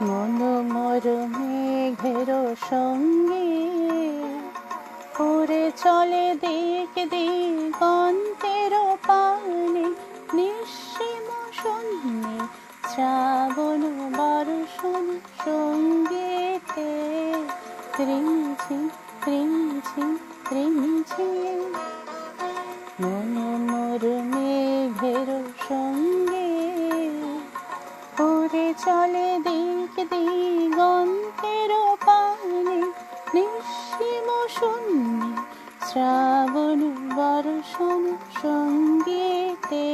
মন মর মেঘের সঙ্গে উড়ে চলে দিক দিগন্তের পানে। নিঃসীম শূন্যে শ্রাবণ বর্ষণ সঙ্গীতে। ত্রিঝি ত্রিঝি ত্রিঝি মন মোর মেঘের সঙ্গে উড়ে চলে দিক দিগন্তের পানে নিঃসীম শূন্য শ্রাবণ বর্ষণ সঙ্গীতে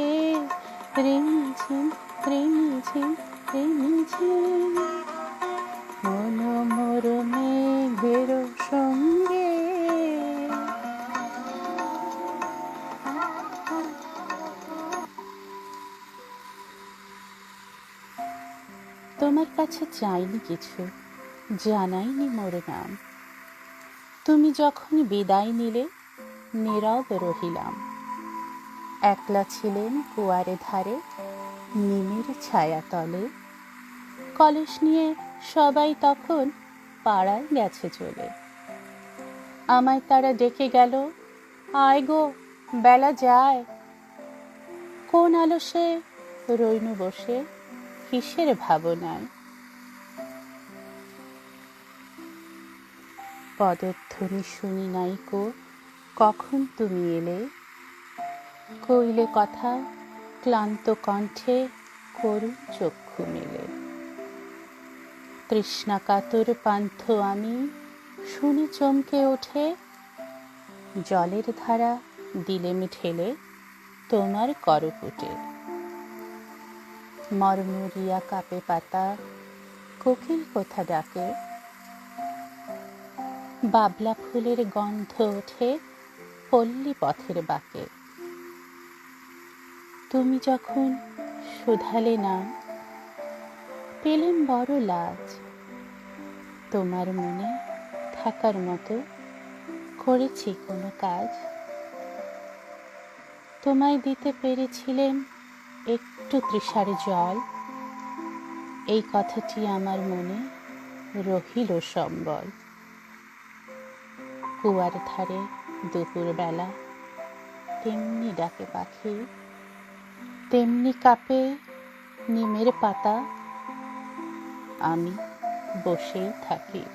রিমঝিম তোমার কাছে চাইনি কিছু, জানাইনি মোর নাম। তুমি যখন বিদায় নিলে, নীরব রহিলাম। একলা ছিলেন কুয়ারে ধারে, নিমের ছায়া তলে। কলস নিয়ে সবাই তখন পাড়ায় গেছে চলে। আমায় তারা ডেকে গেল, আয় গো, বেলা যায়। কোন আলসে রইনু বসে? কিসের ভাবনায়? পদধ্বনি শুনি নাই কো, কখন তুমি এলে? কইলে কথা, ক্লান্ত কণ্ঠে করুণ চক্ষু মেলে। তৃষ্ণা কাতর পান্থ আমি, শুনে চমকে ওঠে। জলের ধারা দিলেম ঠেলে তোমার করপুটে। মরমরিয়া কাপে পাতা, কোকিল কোথা ডাকে? বাবলা ফুলের গন্ধ ওঠে পল্লী পথের বাঁকে। তুমি যখন শুধালে না, পেলেম বড় লাজ। তোমার মনে থাকার মতো করেছি কোনো কাজ। তোমায় দিতে পেরেছিলেন একটু তৃষার জল। এই কথাটি আমার মনে রহিল সম্বল। কুয়ার ধারে দুপুরবেলা তেমনি ডাকে পাখি, তেমনি কাপে নিমের পাতা। আমি বসেই থাকি।